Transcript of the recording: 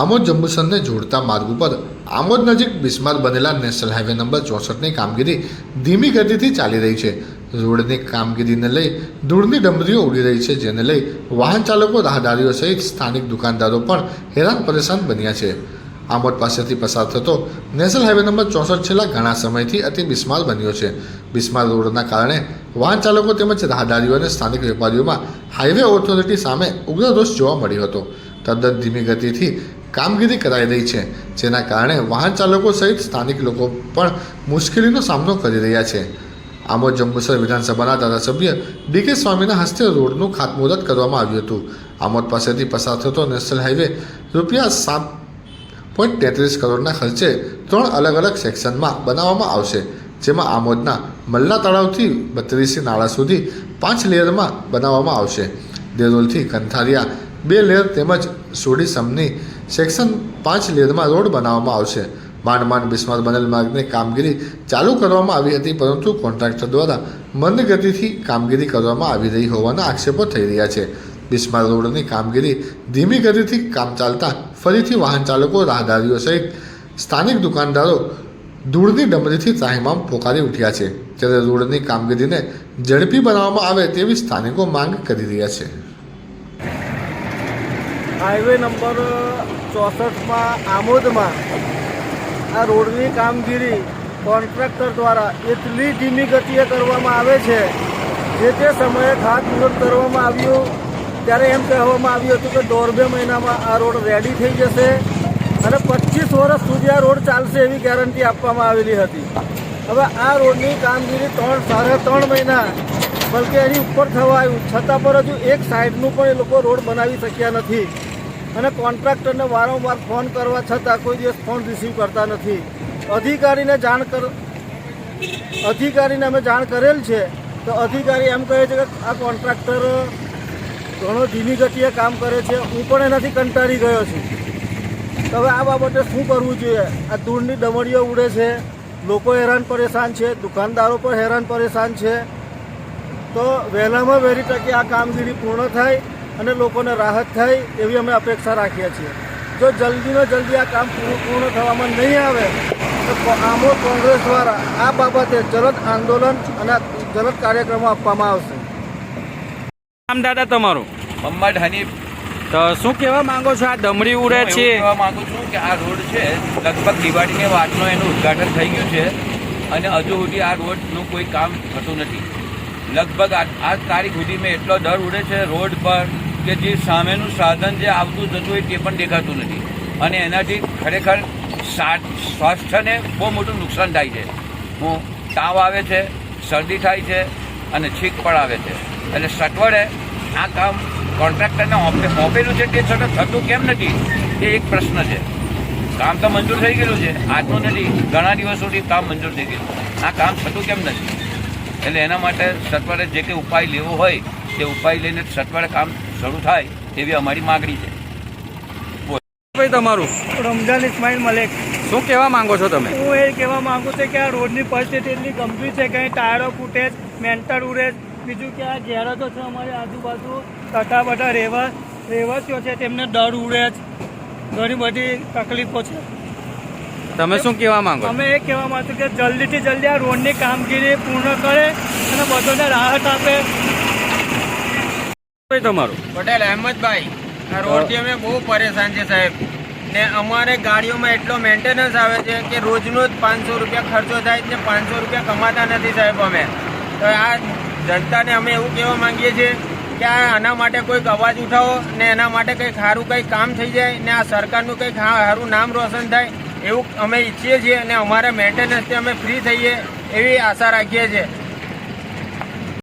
આમોદ જંબુસરને જોડતા માર્ગ ઉપર આમોદ નજીક બિસ્માર બનેલા નેશનલ હાઈવે નંબર ચોસઠની કામગીરી ધીમી ગતિથી ચાલી રહી છે. રોડની કામગીરીને લઈ ધૂળની ડમરીઓ ઉડી રહી છે, જેને લઈ વાહન ચાલકો રાહદારીઓ સહિત સ્થાનિક દુકાનદારો પણ હેરાન પરેશાન બન્યા છે. આમોદ પાસેથી પસાર થતો નેશનલ હાઈવે નંબર ચોસઠ છેલ્લા ઘણા સમયથી અતિ બિસ્માર બન્યો છે. બિસ્માર રોડના કારણે વાહન ચાલકો તેમજ રાહદારીઓ અને સ્થાનિક વેપારીઓમાં હાઈવે ઓથોરિટી સામે ઉગ્ર રોષ જોવા મળ્યો હતો. તદ્દન ધીમી ગતિથી કામગીરી કરાઈ રહી છે, જેના કારણે વાહન ચાલકો સહિત સ્થાનિક લોકો પણ મુશ્કેલીનો સામનો કરી રહ્યા છે. આમોદ જંબુસર વિધાનસભાના ધારાસભ્ય ડીકે સ્વામીના હસ્તે રોડનું ખાતમુહૂર્ત કરવામાં આવ્યું હતું. આમોદ પાસેથી પસાર થતો નેશનલ હાઈવે રૂપિયા સાત પોઈન્ટ તેત્રીસ કરોડના ખર્ચે ત્રણ અલગ અલગ સેક્શનમાં બનાવવામાં આવશે, જેમાં આમોદના મલ્લા તળાવથી બત્રીસી નાળા સુધી પાંચ લેયરમાં બનાવવામાં આવશે. દેરોલથી કંથારિયા બે લેયર તેમજ સોડી સમની સેક્શન પાંચ લેનમાં રોડ બનાવવામાં આવશે. માંડ માંડ બિસ્માર બનેલ માર્ગની કામગીરી ચાલુ કરવામાં આવી હતી, પરંતુ કોન્ટ્રાક્ટર દ્વારા મંદ ગતિથી કામગીરી કરવામાં આવી રહી હોવાના આક્ષેપો થઈ રહ્યા છે. બિસ્માર રોડની કામગીરી ધીમી ગતિથી કામ ચાલતા ફરીથી વાહન ચાલકો, રાહદારીઓ સહિત સ્થાનિક દુકાનદારો ધૂળની ડમરીથી ત્રાહિમામ પોકારી ઉઠ્યા છે. ત્યારે રોડની કામગીરીને ઝડપી બનાવવામાં આવે તેવી સ્થાનિકો માંગ કરી રહ્યા છે. હાઈવે નંબર ચોસઠમાં આમોદમાં આ રોડની કામગીરી કોન્ટ્રાક્ટર દ્વારા એટલી ધીમી ગતિએ કરવામાં આવે છે. જે તે સમયે ખાતમુહૂર્ત કરવામાં આવ્યું, ત્યારે એમ કહેવામાં આવ્યું હતું કે દોઢ બે મહિનામાં આ રોડ રેડી થઈ જશે અને પચીસ વર્ષ સુધી આ રોડ ચાલશે એવી ગેરંટી આપવામાં આવેલી હતી. હવે આ રોડની કામગીરી ત્રણ, સાડા ત્રણ મહિના, બલકે એની ઉપર થવા આવ્યું. છતાં પર હજુ એક સાઈડનું પણ એ લોકો રોડ બનાવી શક્યા નથી. અને કોન્ટ્રાક્ટરને વારંવાર ફોન કરવા છતાં કોઈ દિવસ ફોન રિસીવ કરતા નથી. અધિકારીને જાણ કર અધિકારીને અમે જાણ કરેલ છે, તો અધિકારી એમ કહે છે કે આ કોન્ટ્રાક્ટર ઘણો ધીમી ગતિએ કામ કરે છે. હું પણ એનાથી કંટાળી ગયો છું. તો હવે આ બાબતે શું કરવું જોઈએ? આ ધૂળની ડમરીઓ ઉડે છે. લોકો હેરાન પરેશાન છે. દુકાનદારો પણ હેરાન પરેશાન છે. તો વહેલામાં વહેલી તકે આ કામગીરી પૂર્ણ થાય. અને લોકોને રાહત થાય એવી અમે અપેક્ષા રાખીએ છીએ. જો જલ્દીમાં જલ્દી આ કામ પૂરું પૂર્ણ થવામાં નહીં આવે તો આમો કોંગ્રેસ દ્વારા આ બાબતે જલદ આંદોલન અને જલદ કાર્યક્રમો આપવામાં આવશે. નામ દાદા તમારું? મમ્મદ હનીફ તો શું કહેવા માંગો છો? આ દમડી ઉડે છે. એવું કહેવા માંગુ છું કે આ રોડ છે લગભગ દિવાળીની વાતનો એનું ઉદ્ઘાટન થઈ ગયું છે અને હજુ સુધી આ રોડનું કોઈ કામ થતું નથી. લગભગ આ આજ તારીખ સુધીમાં એટલો દર ઉડે છે રોડ પર કે જે સામેનું સાધન જે આવતું જતું હોય તે પણ દેખાતું નથી. અને એનાથી ખરેખર સ્વાસ્થ્યને બહુ મોટું નુકસાન થાય છે. હું તાવ આવે છે, શરદી થાય છે અને છીક પણ આવે છે. એટલે સટવડે આ કામ કોન્ટ્રાક્ટરને સોંપેલું છે તે છતાં થતું કેમ નથી? એ એક પ્રશ્ન છે. કામ તો મંજૂર થઈ ગયેલું છે. આજનું નથી. ઘણા દિવસ સુધી કામ મંજૂર થઈ ગયેલું આ કામ થતું કેમ નથી? એટલે એના માટે સત્વરે જે કંઈ ઉપાય લેવો હોય તે ઉપાય લઈને સત્વરે કામ શરૂ થાય એવી અમારી માગણી છે. ભાઈ તમારું? રમઝાન ઇસ્માઇલ મલેક. શું કહેવા માંગો છો તમે? હું એ કહેવા માંગુ છું કે આ રોડની પરિસ્થિતિ એટલી ગંભીર છે કે અહીં ટાયરો ફૂટે મેન્ટર ઉડે બીજું કે આ ગેરજો છે અમારી આજુબાજુ તથા બધા રહેવા રહેવાસીઓ છે તેમને ડર ઉડે જ. ઘણી બધી તકલીફો છે. તમે શું કહેવા માંગો અમે એ કહેવા માંગુ કે જલ્દીથી જલ્દી આ રોડની કામગીરી પૂર્ણ કરે અને બધોને રાહત આપે. તમારું? પટેલ અહેમદભાઈ આ રોડથી અમે બહુ પરેશાન છે સાહેબ. ને અમારે ગાડીઓમાં એટલો મેન્ટેનન્સ આવે છે કે રોજનો જ પાંચસો રૂપિયા ખર્ચો થાય ને પાંચસો રૂપિયા કમાતા નથી સાહેબ અમે. તો આ જનતાને અમે એવું કહેવા માંગીએ છીએ કે આ આના માટે કોઈક અવાજ ઉઠાવો ને એના માટે કંઈક સારું કંઈક કામ થઈ જાય ને આ સરકારનું કંઈક સારું નામ રોશન થાય એવું અમે ઈચ્છીએ છીએ અને અમારા મેન્ટેનન્સથી અમે ફ્રી થઈએ એવી આશા રાખીએ છીએ.